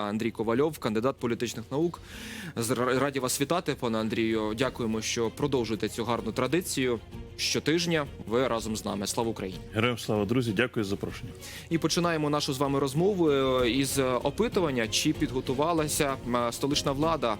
Андрій Ковальов, кандидат політичних наук. Раді вас вітати, пане Андрію. Дякуємо, що продовжуєте цю гарну традицію. Щотижня ви разом з нами. Слава Україні! Героям слава, друзі, дякую за запрошення. І починаємо нашу з вами розмову е, із опитування, чи підготувалася столична влада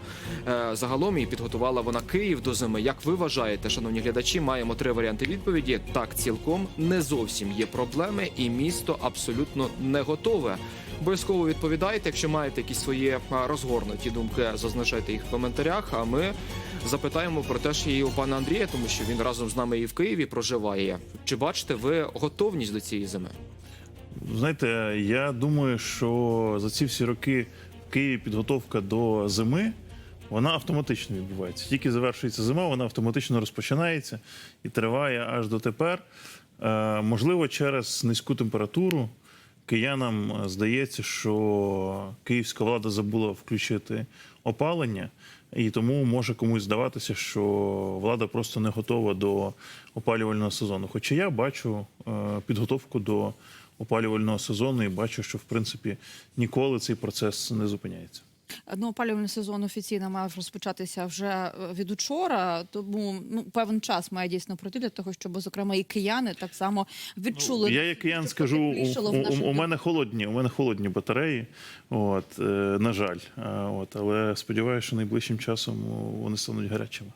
е, загалом і підготувала вона Київ до зими. Як ви вважаєте, шановні глядачі, маємо три варіанти відповіді. Так, цілком не зовсім є проблеми, і місто абсолютно не готове. Обов'язково відповідайте. Якщо маєте якісь свої розгорнуті думки, зазначайте їх в коментарях. А ми запитаємо про те, що і у пана Андрія, тому що він разом з нами і в Києві проживає. Чи бачите ви готовність до цієї зими? Знаєте, я думаю, що за ці всі роки в Києві підготовка до зими вона автоматично відбувається. Тільки завершується зима, вона автоматично розпочинається і триває аж до тепер. Е, можливо, через низьку температуру киянам е, здається, що київська влада забула включити опалення, і тому може комусь здаватися, що влада просто не готова до опалювального сезону. Хоча я бачу е, підготовку до опалювального сезону і бачу, що в принципі ніколи цей процес не зупиняється. Ну, опалювальний сезон офіційно мав розпочатися вже е, від учора, тому ну певен час має дійсно пройти для того, щоб зокрема і кияни так само відчули. Ну, я як киян скажу, у, у, нашому у мене холодні, у мене холодні батареї. От е, на жаль, Е, от але сподіваюся, що найближчим часом вони стануть гарячими.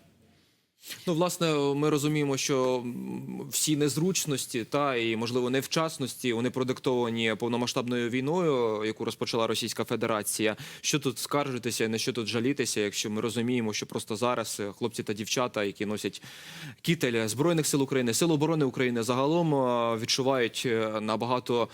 Ну, власне, ми розуміємо, що всі незручності та і можливо невчасності вони продиктовані повномасштабною війною, яку розпочала Російська Федерація. Що тут скаржитися, на що тут жалітися, якщо ми розуміємо, що просто зараз е, хлопці та дівчата, які носять кітель збройних сил України, сил оборони України, загалом е, відчувають е, набагато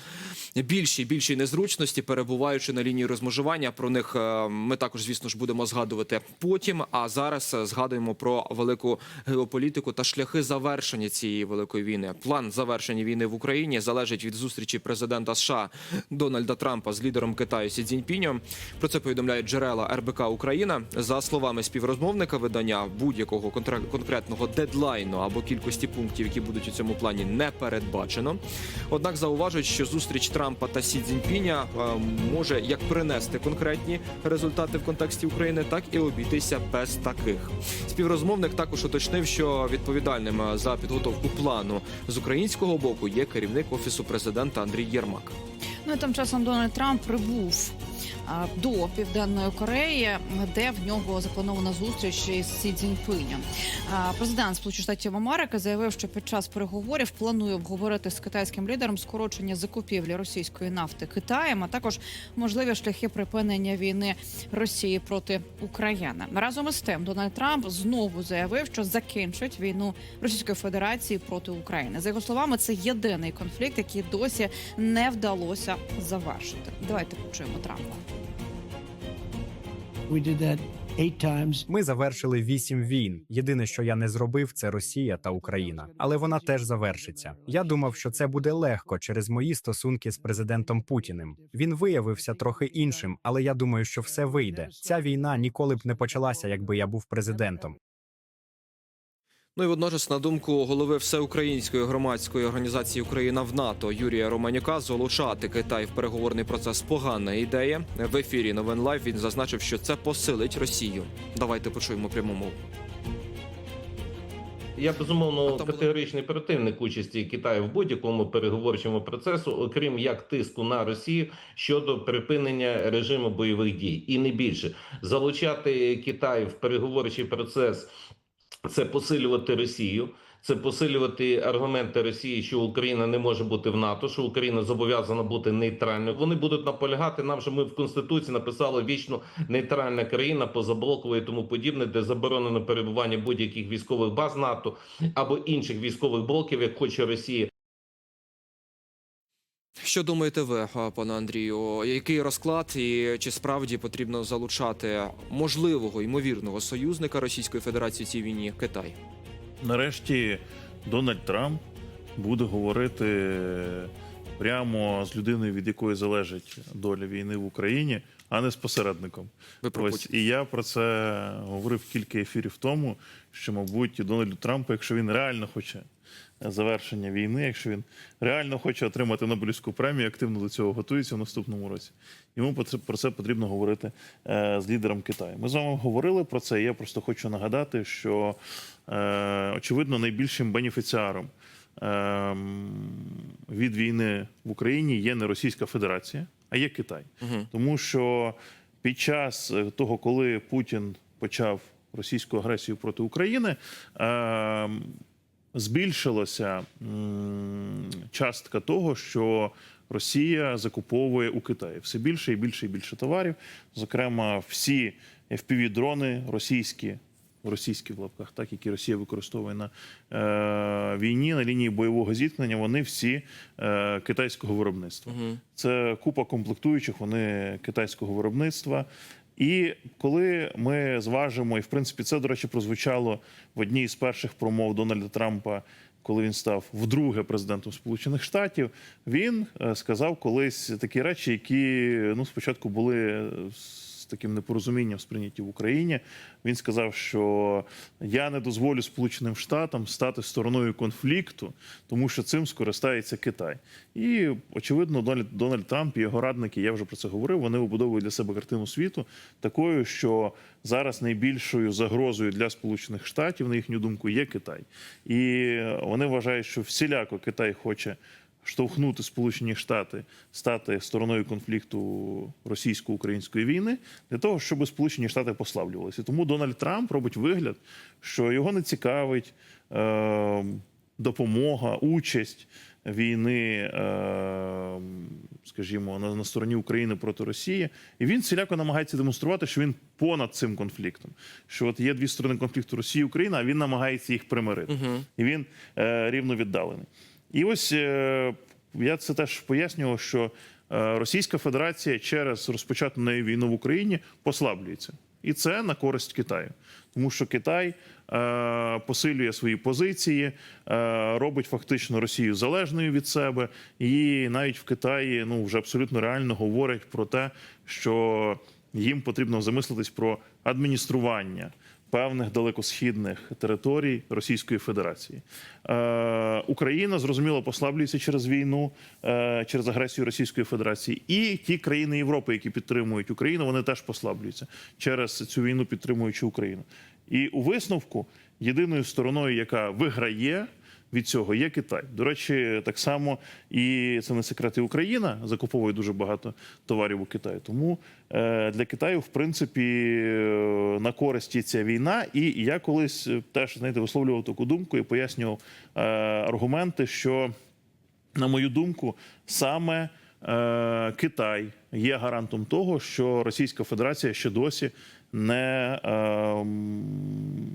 більші більші незручності, перебуваючи на лінії розмежування. Про них ми також, звісно ж, будемо згадувати потім. А зараз згадуємо про велику геополітику та шляхи завершення цієї великої війни. План завершення війни в Україні залежить від зустрічі президента США Дональда Трампа з лідером Китаю Сі Цзіньпінем. Про це повідомляють джерела РБК Україна. За словами співрозмовника видання будь-якого конкретного дедлайну або кількості пунктів, які будуть у цьому плані, не передбачено. Однак зауважують, що зустріч Трампа та Сі Цзіньпіня е, може як принести конкретні результати в контексті України, так і обійтися без таких. Співрозмовник також уточнив, що відповідальним е, за підготовку плану з українського боку є керівник офісу президента Андрій Єрмак. Ну і тим часом Дональд Трамп прибув до південної Кореї, де в нього запланована зустріч із Сі Цзіньпинем. Президент Сполучених Штатів Америки заявив, що під час переговорів планує обговорити з китайським лідером скорочення закупівлі російської нафти Китаєм, а також можливі шляхи припинення війни Росії проти України. Разом із тим, Дональд Трамп знову заявив, що закінчить війну Російської Федерації проти України. За його словами, це єдиний конфлікт, який досі не вдалося завершити. Давайте почуємо Трампа. We did that eight times. Ми завершили вісім війн. Єдине, що я не зробив, це Росія та Україна. Але вона теж завершиться. Я думав, що це буде легко через мої стосунки з президентом Путіним. Він виявився трохи іншим, але я думаю, що все вийде. Ця війна ніколи б не почалася, якби я був президентом. Ну і водночас, на думку голови всеукраїнської громадської організації Україна в НАТО Юрія Романюка, залучати Китай в переговорний процес погана ідея. В ефірі новин лайв він зазначив, що це посилить Росію. Давайте почуємо пряму мову. Я безумовно категоричний противник участі Китаю в будь-якому переговорчому процесу, окрім як тиску на Росію щодо припинення режиму бойових дій, і не більше залучати Китай в переговорчий процес це посилювати Росію. Це посилювати аргументи Росії, що Україна не може бути в НАТО, що Україна зобов'язана бути нейтральною. Вони будуть наполягати нам, що ми в конституції написали вічно нейтральна країна позаблокова і тому подібне, де заборонено перебування будь-яких військових баз НАТО або інших військових блоків, як хоче Росія. Що думаєте ви, пане Андрію? Який розклад і чи справді потрібно залучати можливого ймовірного союзника Російської Федерації в цій війні Китай? Нарешті Дональд Трамп буде говорити прямо з людиною, від якої залежить доля війни в Україні, а не з посередником. Ви про Ось і я про це говорив кілька ефірів тому, що, мабуть, Дональду Трампу, якщо він реально хоче завершення війни, якщо він реально хоче отримати Нобелівську премію, активно до цього готується в наступному році. Йому про це- потрібно говорити е, з лідером Китаю. Ми з вами говорили про це. і Я просто хочу нагадати, що е, очевидно найбільшим бенефіціаром ем, від війни в Україні є не Російська Федерація, а є Китай. Тому що під час е, того, коли Путін почав російську агресію проти України, ем, збільшилася частка того, що Росія закуповує у Китаї все більше і більше і більше товарів. Зокрема, всі FPV-дрони російські. Російські в лапках, так які Росія використовує на е, війні на лінії бойового зіткнення, вони всі е, китайського виробництва. Це купа комплектуючих, вони китайського виробництва. І коли ми зважимо, і в принципі це, до речі, прозвучало в одній з перших промов Дональда Трампа, коли він став вдруге президентом Сполучених Штатів, він е, сказав колись такі речі, які ну спочатку були таким непорозумінням сприйняті в Україні. Він сказав, що я не дозволю Сполученим Штатам стати стороною конфлікту, тому що цим скористається Китай. І очевидно, Дональд, Дональд Трамп і його радники, я вже про це говорив. Вони вибудовують для себе картину світу такою, що зараз найбільшою загрозою для Сполучених Штатів, на їхню думку, є Китай. І вони вважають, що всіляко Китай хоче штовхнути Сполучені Штати стати стороною конфлікту російсько-української війни для того, щоб Сполучені Штати послаблювалися. Тому Дональд Трамп робить вигляд, що його не цікавить е, допомога, участь війни, е, скажімо, на, на стороні України проти Росії, і він всіляко намагається демонструвати, що він понад цим конфліктом. Що от є дві сторони конфлікту Росії і Україна, а він намагається їх примирити, і він е, рівно віддалений. І ось е, я це теж пояснював, що е, Російська Федерація через розпочату нею війну в Україні послаблюється. І це на користь Китаю, тому що Китай е, посилює свої позиції, робить фактично Росію залежною від себе, і навіть в Китаї ну вже абсолютно реально говорять про те, що їм потрібно замислитись про адміністрування певних далекосхідних територій Російської Федерації. Е, Україна зрозуміло послаблюється через війну, е, через агресію Російської Федерації, і ті країни Європи, які підтримують Україну, вони теж послаблюються через цю війну, підтримуючи Україну. І у висновку єдиною стороною, яка виграє. Від цього є Китай. До речі, так само і це не секрет, і Україна закуповує дуже багато товарів у Китаї. Тому е, для Китаю, в принципі, е, на користі ця війна. І я колись е, теж знаєте, висловлював таку думку і пояснював аргументи, що на мою думку, саме Китай є гарантом того, що Російська Федерація ще досі не е,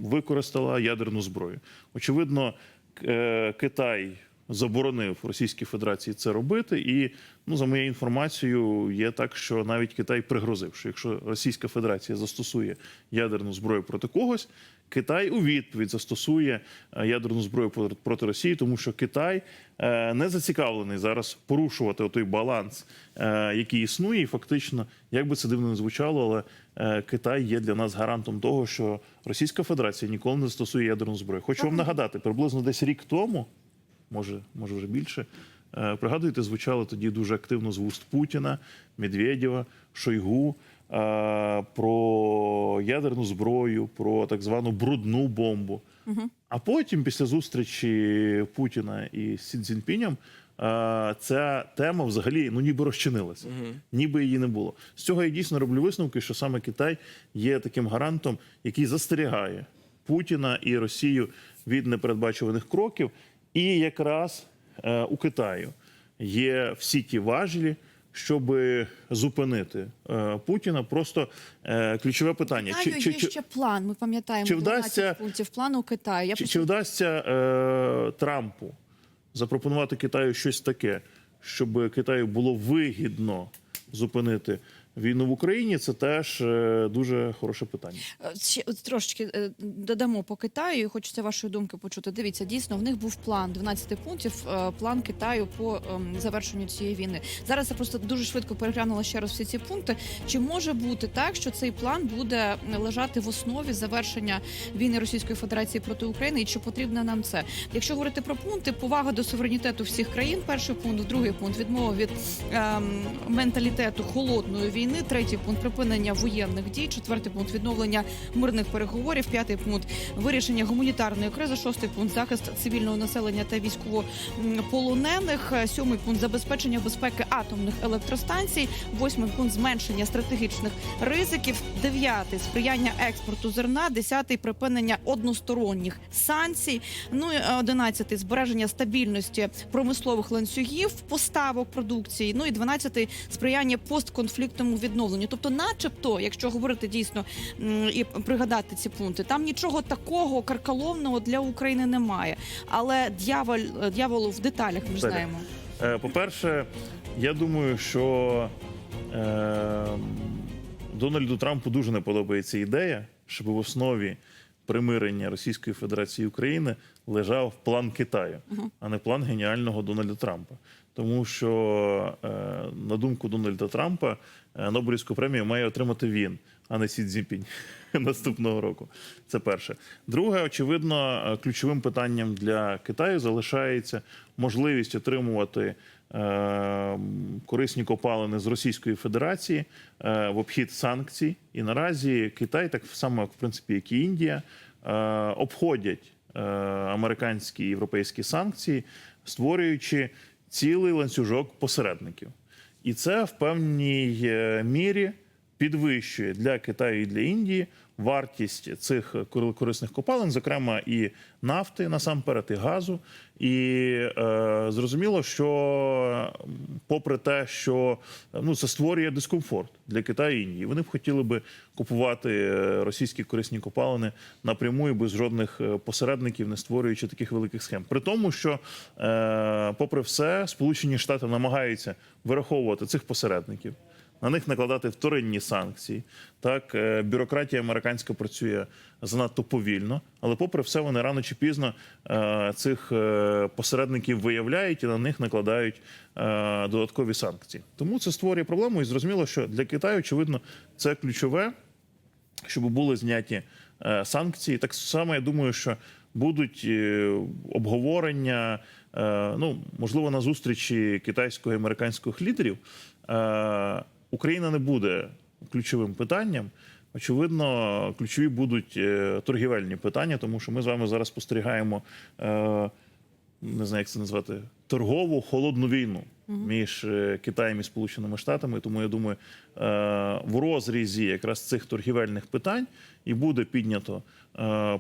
використала ядерну зброю. Очевидно, Китай заборонив Російській Федерації це робити, і ну за моєю інформацією, є так, що навіть Китай пригрозив, що якщо Російська Федерація застосує ядерну зброю проти когось. Китай у відповідь застосує е, ядерну зброю проти- Росії, тому що Китай е, не зацікавлений зараз порушувати той баланс, е, який існує, і фактично, як би це дивно не звучало, але Китай є для нас гарантом того, що Російська Федерація ніколи не застосує ядерну зброю. Хочу вам нагадати, приблизно десь рік тому, може, може вже більше. е, Пригадуєте, звучало тоді дуже активно з вуст Путіна, Медведєва, Шойгу е, про ядерну зброю, про так звану брудну бомбу. А потім, після зустрічі Путіна і Сі Цзіньпінем, е, ця тема взагалі ну ніби розчинилася, ніби її не було. З цього я дійсно роблю висновки, що саме Китай є таким гарантом, який застерігає Путіна і Росію від непередбачуваних кроків. І якраз е, у Китаю є всі ті важелі, щоб зупинити е, Путіна. Просто е, ключове питання: Китаю є ще план. Ми пам'ятаємо чи 12 вдасться- пунктів плану Китаю. Я чи, чи вдасться е, Трампу запропонувати Китаю щось таке, щоб Китаю було вигідно зупинити війну в Україні, це теж е, дуже хороше питання. Е, Ще трошечки е, додамо по Китаю. і Хочеться вашої думки почути. Дивіться, дійсно в них був план 12 пунктів. План Китаю по ем, завершенню цієї війни. Зараз я просто дуже швидко переглянула ще раз всі ці пункти. Чи може бути так, що цей план буде лежати в основі завершення війни Російської Федерації проти України? І чи потрібно нам це? Якщо говорити про пункти, повага до суверенітету всіх країн. Перший пункт, другий пункт відмова від ем, менталітету холодної війни. Третій пункт припинення воєнних дій. Четвертий пункт відновлення мирних переговорів. П'ятий пункт вирішення гуманітарної кризи. Шостий пункт захист цивільного населення та військовополонених. Сьомий пункт забезпечення безпеки атомних електростанцій. Восьмий пункт зменшення стратегічних ризиків. Дев'ятий сприяння експорту зерна. Десятий припинення односторонніх санкцій. Ну і одинадцятий збереження стабільності промислових ланцюгів поставок продукції. Ну і дванадцятий сприяння постконфліктному відновленню. Тобто, начебто, якщо говорити дійсно і пригадати ці пункти, там нічого такого карколомного для України немає. Але дьявол, дьяволу в деталях ми ж знаємо. Е, По-перше, я думаю, що е, Дональду Трампу дуже не подобається ідея, щоб в основі примирення Російської Федерації і України лежав план Китаю, а не план геніального Дональда Трампа. Тому що, е, на думку Дональда Трампа, е, Нобелівську премію має отримати він, а не Сі Цзіньпінь наступного року. Це перше. Друге, очевидно, е, ключовим питанням для Китаю залишається можливість отримувати корисні копалини з Російської Федерації е, в обхід санкцій. І наразі Китай, так само як в принципі, як і Індія, е, обходять е, американські і європейські санкції, створюючи цілий ланцюжок посередників. І це в певній е, мірі підвищує для Китаю і для Індії вартість цих корисних копалин, зокрема і нафти насамперед, і газу. І е, зрозуміло, що попри те, що ну це створює дискомфорт для Китаю і Індії, вони б хотіли би купувати е, російські корисні копалини напряму і без жодних е, посередників, не створюючи таких великих схем. При тому, що, е, попри все, Сполучені Штати намагаються вираховувати цих посередників. На них накладати вторинні санкції. Так, е, бюрократія американська працює занадто повільно, але попри все, вони рано чи пізно е, цих е, посередників виявляють і на них накладають додаткові санкції. Тому це створює проблему, і зрозуміло, що для Китаю, очевидно, це ключове, щоб були зняті санкції. Так само я думаю, що будуть обговорення, ну можливо, на зустрічі китайського і американських лідерів. Україна не буде ключовим питанням. Очевидно, ключові будуть е, торгівельні питання, тому що ми з вами зараз спостерігаємо. е, не знаю, як це назвати, торгову холодну війну між е, Китаєм і Сполученими Штатами. Тому я думаю, в розрізі якраз цих торгівельних питань і буде піднято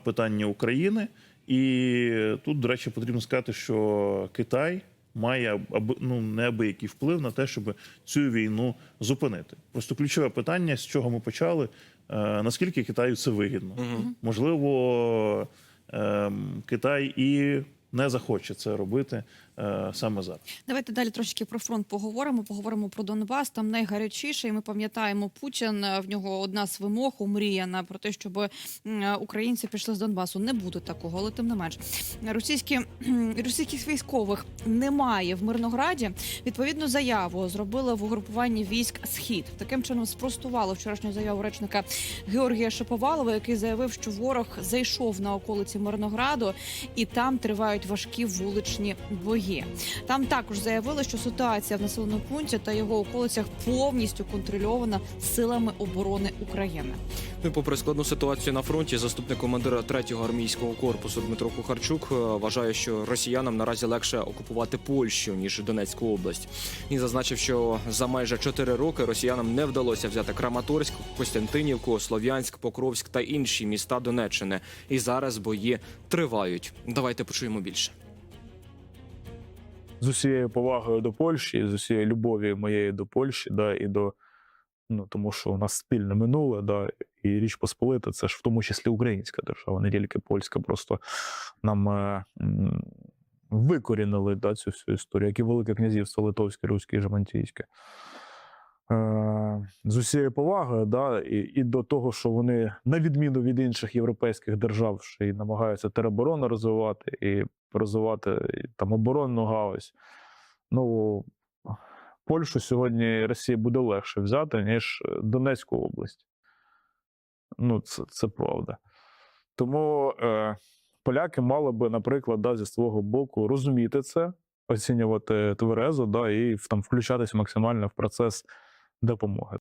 питання України. І тут, до речі, потрібно сказати, що Китай має ну, неабиякий вплив на те, щоб цю війну зупинити. Просто ключове питання, з чого ми почали, е, наскільки Китаю це вигідно. Можливо, е, Китай і не захоче це робити саме зараз. Давайте далі трошки про фронт поговоримо. Поговоримо про Донбас. Там найгарячіше. І ми пам'ятаємо Путін. е, В нього одна з вимог омріяна про те, щоб е, українці пішли з Донбасу. Не буде такого, але тим не менш. Російські російських військових немає в Мирнограді. Відповідну заяву зробили в угрупуванні військ Схід. Таким чином спростували вчорашню заяву речника Георгія Шаповалова, який заявив, що ворог зайшов на околиці Мирнограду, і там тривають важкі вуличні бої. Там також заявили, що ситуація в населеному пункті та його околицях повністю контрольована силами оборони України. Ну, попри складну ситуацію на фронті, заступник командира 3-го армійського корпусу Дмитро Кухарчук е, вважає, що росіянам наразі легше окупувати Польщу ніж Донецьку область. Він зазначив, що за майже 4 роки росіянам не вдалося взяти Краматорськ, Костянтинівку, Слов'янськ, Покровськ та інші міста Донеччини. І зараз бої тривають. Давайте почуємо більше. З усією повагою до Польщі, з усією любов'ю моєю до Польщі, да, і до ну тому, що у нас спільне минуле, да, і Річ Посполита, це ж в тому числі українська держава, не тільки польська. Просто нам е, викорінили да, цю всю історію, як і Велике князівство Литовське, Руське і Жамантійське. Е, з усією повагою, да, і, і до того, що вони, на відміну від інших європейських держав, ще й намагаються тероборону розвивати і розвивати там оборонну галузь. Ну, Польщу сьогодні Росії буде легше взяти, ніж Донецьку область. Ну, це, це правда. Тому е, поляки мали би, наприклад, да, зі свого боку розуміти це, оцінювати тверезо, да, і там включатися максимально в процес допомоги.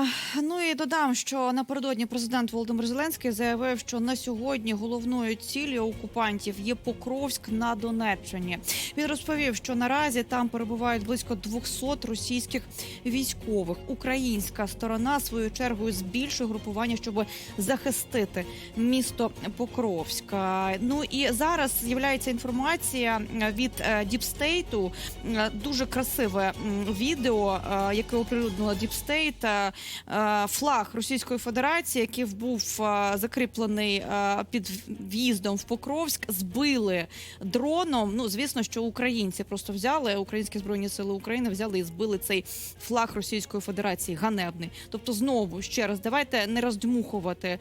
Е, ну і додам, що напередодні президент Володимир Зеленський заявив, що на сьогодні головною ціллю окупантів є Покровськ на Донеччині. Він розповів, що наразі там перебувають близько 200 російських військових. Українська сторона свою чергою збільшує групування, щоб захистити місто Покровська. Ну і зараз з'являється інформація від е, Діпстейту. Е, Дуже красиве відео, е, яке оприлюднила Діпстейт. Е, Флаг Російської Федерації, який був е, закріплений е, під в'їздом в Покровськ, збили дроном. Ну звісно, що українці просто взяли українські збройні сили України, взяли і збили цей флаг Російської Федерації ганебний. Тобто, знову ще раз, давайте не роздмухувати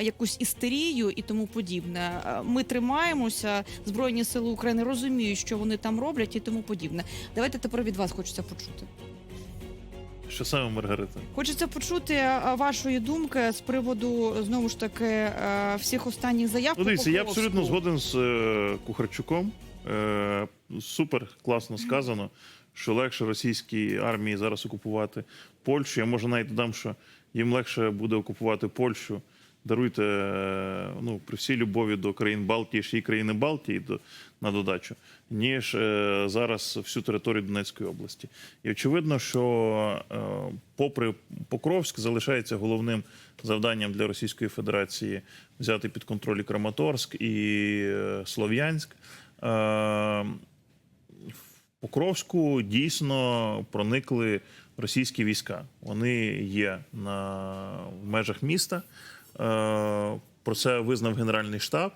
якусь істерію і тому подібне. Ми тримаємося, збройні сили України розуміють, що вони там роблять, і тому подібне. Давайте тепер від вас хочеться почути. Що саме Маргарита? Хочеться почути е, вашої думки з приводу знову ж таки е, всіх останніх заяв. Ну, по дивіться, я Покровську. абсолютно згоден з е, Кухарчуком. Е, супер класно сказано, що легше російській армії зараз окупувати Польщу. Я може навіть додам, що їм легше буде окупувати Польщу. Даруйте ну, при всій любові до країн Балтії, ще й країни Балтії до, на додачу, ніж е, зараз всю територію Донецької області. І очевидно, що е, попри Покровськ залишається головним завданням для Російської Федерації взяти під контроль і Краматорськ і е, Слов'янськ. Е, в Покровську дійсно проникли російські війська. Вони є на в межах міста. Е, Про це визнав Генеральний штаб,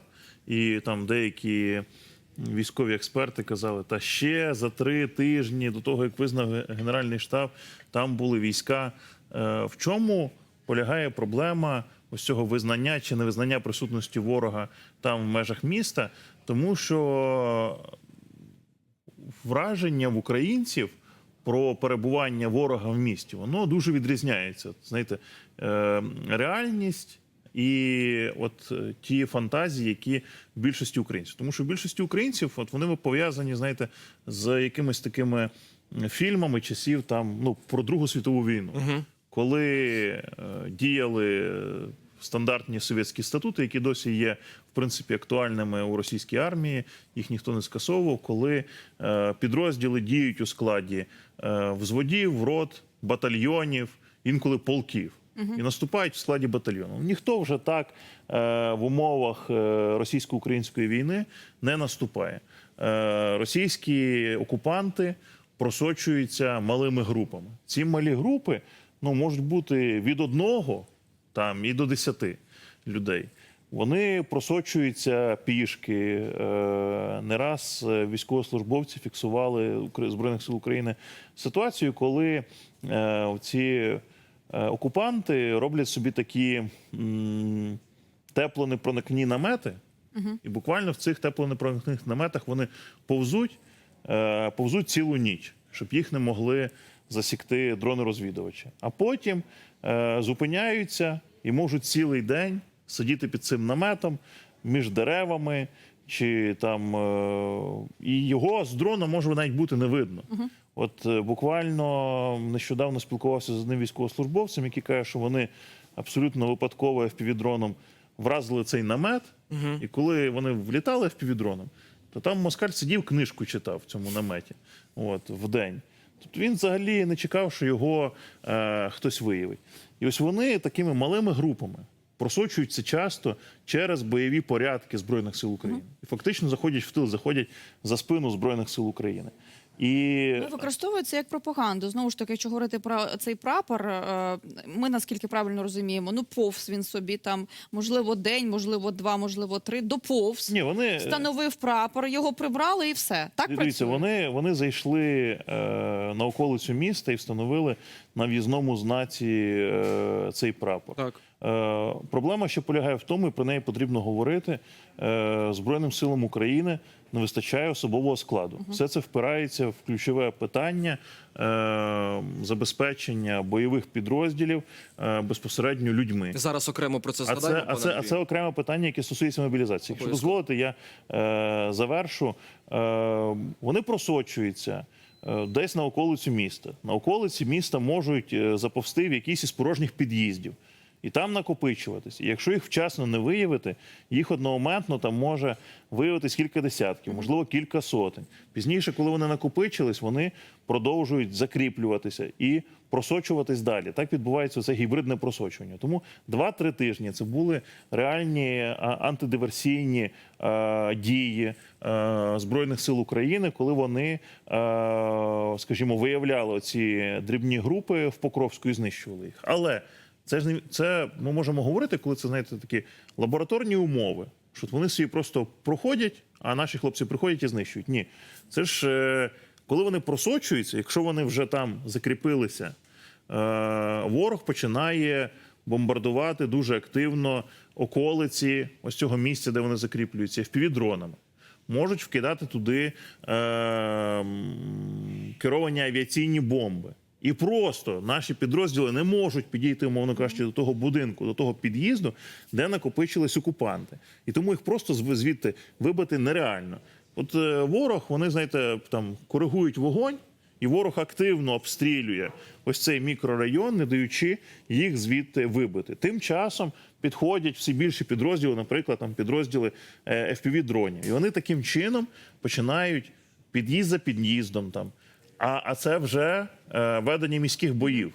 і там деякі військові експерти казали, та ще за три тижні до того, як визнав Генеральний штаб, там були війська. Е, В чому полягає проблема ось цього визнання чи невизнання присутності ворога там в межах міста? Тому що враження в українців про перебування ворога в місті, воно дуже відрізняється. Знаєте, е, реальність і от е, ті фантазії, які в більшості українців. Тому що в більшості українців от вони пов'язані, знаєте, з якимись такими фільмами часів там ну про Другу світову війну, коли е, діяли стандартні совєтські статути, які досі є в принципі актуальними у російській армії. Їх ніхто не скасовував, коли е, підрозділи діють у складі е, взводів, рот, батальйонів, інколи полків. І наступають в складі батальйону. Ніхто вже так е, в умовах е, російсько-української війни не наступає. Е, російські окупанти просочуються малими групами. Ці малі групи ну, можуть бути від одного там і до десяти людей. Вони просочуються пішки. Не раз військовослужбовці фіксували Збройних сил України ситуацію, коли ці окупанти роблять собі такі теплонепроникні намети, і буквально в цих теплонепроникних наметах вони повзуть, е, повзуть цілу ніч, щоб їх не могли засікти дрони-розвідувачі. А потім е, зупиняються і можуть цілий день сидіти під цим наметом між деревами. Чи там е, і його з дрона може навіть бути не видно. От е, буквально нещодавно спілкувався з одним військовослужбовцем, який каже, що вони абсолютно випадково FPV-дроном вразили цей намет, і коли вони влітали FPV-дроном, то там москаль сидів, книжку читав в цьому наметі от, в день. Тобто він взагалі не чекав, що його е, хтось виявить. І ось вони такими малими групами просочуються часто через бойові порядки Збройних сил України. І фактично заходять в тил, заходять за спину Збройних сил України. І Ну, використовується як пропаганду. Знову ж таки, якщо говорити про цей прапор, е, ми наскільки правильно розуміємо, ну повз він собі там, можливо, день, можливо, два, можливо, три, доповз. ні, вони Встановив прапор, його прибрали і все. Так Дивіться, працює? вони, вони зайшли е, на околицю міста і встановили на в'їзному знаці е, цей прапор. Так. Е, проблема ще полягає в тому, і про неї потрібно говорити. Е, Збройним силам України не вистачає особового складу. Все це впирається в ключове питання е, забезпечення бойових підрозділів е, безпосередньо людьми. Зараз окремо про це А це, а, це, а це окреме питання, яке стосується мобілізації. Якщо дозволите, я е, завершу. Е, вони просочуються десь на околицю міста. На околиці міста можуть заповсти в якийсь із порожніх під'їздів. І там накопичуватись. І якщо їх вчасно не виявити, їх одномоментно там може виявитись кілька десятків, можливо, кілька сотень. Пізніше, коли вони накопичились, вони продовжують закріплюватися і просочуватись далі. Так відбувається це гібридне просочування. Тому 2-3 тижні це були реальні антидиверсійні е, дії е, Збройних сил України, коли вони, е, скажімо, виявляли ці дрібні групи в Покровську і знищували їх. Але це ж не це ми можемо говорити, коли це знаєте такі лабораторні умови. Що вони собі просто проходять, а наші хлопці приходять і знищують. Ні, це ж е, коли вони просочуються, якщо вони вже там закріпилися, е, ворог починає бомбардувати дуже активно околиці ось цього місця, де вони закріплюються, впівдронами. Можуть вкидати туди е, керовані авіаційні бомби. І просто наші підрозділи не можуть підійти, умовно кажучи, до того будинку, до того під'їзду, де накопичились окупанти. І тому їх просто звідти вибити нереально. От е, ворог, вони, знаєте, там коригують вогонь, і ворог активно обстрілює ось цей мікрорайон, не даючи їх звідти вибити. Тим часом підходять всі більші підрозділи, наприклад, там підрозділи е, fpv дронів, і вони таким чином починають під'їзд за під'їздом там. А, а це вже е, ведення міських боїв.